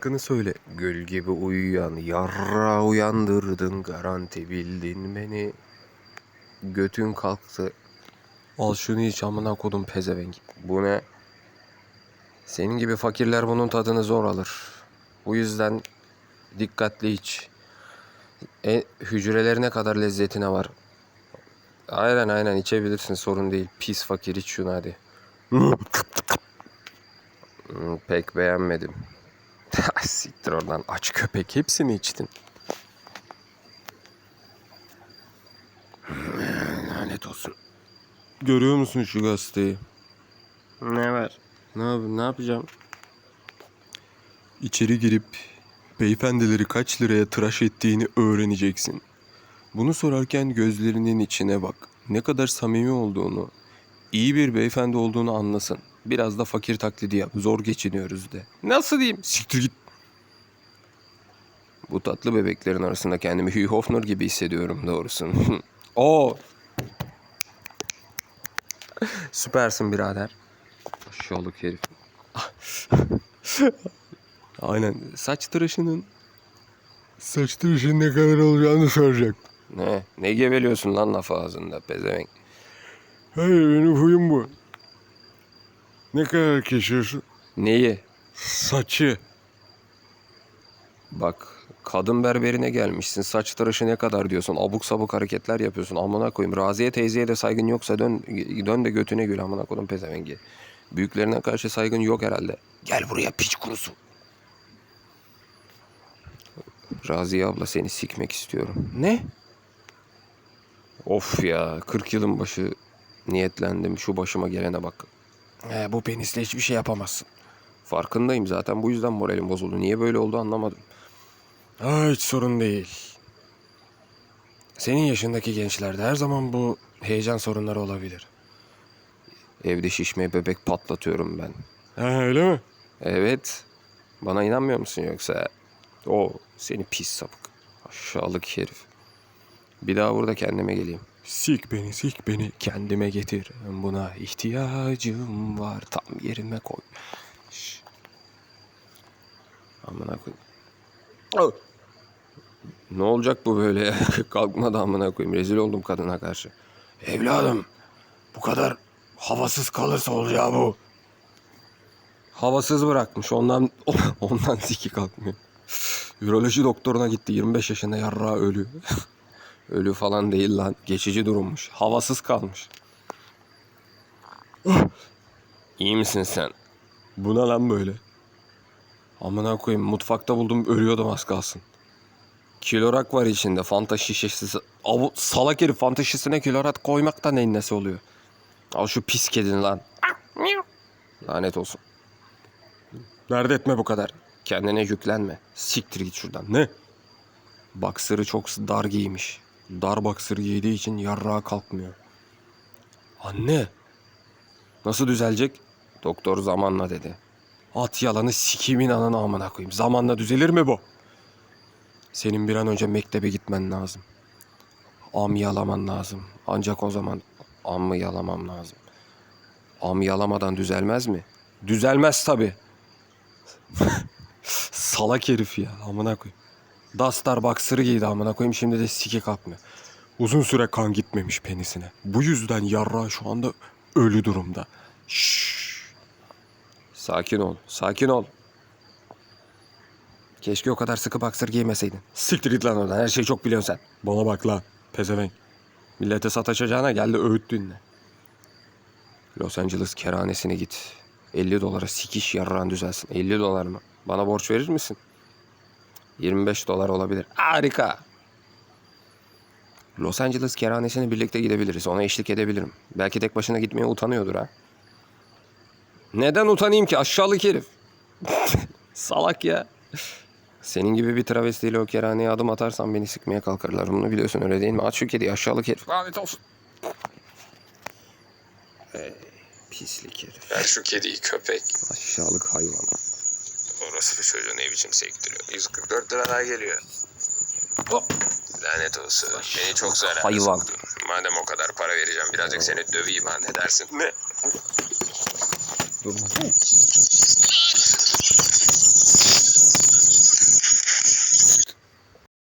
şarkını söyle. Gül gibi uyuyan yarra uyandırdın garanti bildin beni. Götün kalktı. Al şunu iç amına kodum pezevenk. Bu ne? Senin gibi fakirler bunun tadını zor alır. Bu yüzden dikkatli iç. E, hücrelerine kadar lezzetine var. Aynen aynen içebilirsin sorun değil. Pis fakir iç şunu hadi. Pek beğenmedim. Siktir oradan aç köpek hepsini içtin. Lanet olsun. Görüyor musun şu gazeteyi? Ne var? Ne, yap ne yapacağım? İçeri girip beyefendileri kaç liraya tıraş ettiğini öğreneceksin. Bunu sorarken gözlerinin içine bak. Ne kadar samimi olduğunu, iyi bir beyefendi olduğunu anlasın. Biraz da fakir taklidi yap. Zor geçiniyoruz de. Nasıl diyeyim? Siktir git. Bu tatlı bebeklerin arasında kendimi Hugh Hefner gibi hissediyorum doğrusu. Oo. Süpersin birader. Aşağılık herif. Aynen. Saç tıraşının Saç tıraşın ne kadar olacağını soracak. ne? Ne geveliyorsun lan laf ağzında pezevenk? Hayır benim huyum bu. Ne kadar kesiyorsun? Neyi? Saçı. Bak kadın berberine gelmişsin. Saç tıraşı ne kadar diyorsun. Abuk sabuk hareketler yapıyorsun. Amına koyayım. Raziye teyzeye de saygın yoksa dön dön de götüne gül amına koydum pezevengi. Büyüklerine karşı saygın yok herhalde. Gel buraya piç kurusu. Raziye abla seni sikmek istiyorum. Ne? Of ya 40 yılın başı niyetlendim şu başıma gelene bak. He, bu penisle hiçbir şey yapamazsın. Farkındayım zaten bu yüzden moralim bozuldu. Niye böyle oldu anlamadım. Ha, hiç sorun değil. Senin yaşındaki gençlerde her zaman bu heyecan sorunları olabilir. Evde şişme bebek patlatıyorum ben. Ha öyle mi? Evet. Bana inanmıyor musun yoksa? O seni pis sapık. Aşağılık herif. Bir daha burada kendime geleyim. Sik beni sik beni. Kendime getir. Buna ihtiyacım var. Tam yerine koy. Şş. Amına koy. Au! Ne olacak bu böyle? Kalkmadı amına koyayım. Rezil oldum kadına karşı. Evladım bu kadar havasız kalırsa olacağı bu. Havasız bırakmış. Ondan ondan ziki kalkmıyor. Üroloji doktoruna gitti. 25 yaşında yarrağı ölü. Ölü falan değil lan. Geçici durummuş. Havasız kalmış. İyi misin sen? Bu ne lan böyle? Amına koyayım mutfakta buldum ölüyordum az kalsın. Kilorak var içinde fanta şişesi. Avu, salak herif fanta şişesine kilorat koymak da neyin nesi oluyor? Al şu pis kedini lan. Lanet olsun. Dert etme bu kadar. Kendine yüklenme. Siktir git şuradan. Ne? Baksırı çok dar giymiş. Dar baksırı giydiği için yarrağa kalkmıyor. Anne. Nasıl düzelecek? Doktor zamanla dedi. At yalanı sikimin ananı amına koyayım. Zamanla düzelir mi bu? Senin bir an önce mektebe gitmen lazım. Am yalaman lazım. Ancak o zaman amı yalamam lazım. Am yalamadan düzelmez mi? Düzelmez tabi. Salak herif ya amına koyayım. Dastar baksırı giydi amına koyayım şimdi de siki kalkmıyor. Uzun süre kan gitmemiş penisine. Bu yüzden yarra şu anda ölü durumda. Şşş. Sakin ol, sakin ol. Keşke o kadar sıkı baksır giymeseydin. Siktir git lan oradan, her şeyi çok biliyorsun sen. Bana bak la pezevenk. Millete sataşacağına gel de öğüt dinle. Los Angeles kerhanesine git. 50 dolara sikiş yarrağın düzelsin. 50 dolar mı? Bana borç verir misin? 25 dolar olabilir. Harika. Los Angeles kerhanesine birlikte gidebiliriz. Ona eşlik edebilirim. Belki tek başına gitmeye utanıyordur ha. Neden utanayım ki aşağılık herif? Salak ya. Senin gibi bir travestiyle o kerhaneye adım atarsan beni sıkmaya kalkarlar. Bunu biliyorsun öyle değil mi? Aç şu kediyi aşağılık herif. Lanet olsun. Ey, pislik herif. Ver şu kediyi köpek. Aşağılık hayvan. Orası bir çocuğu ne biçim sektiriyor. 144 lira daha geliyor. Hop. Lanet olsun. Beni çok zarara Hayvan. soktun. Madem o kadar para vereceğim birazcık seni döveyim ha ne dersin? Ne? Dur.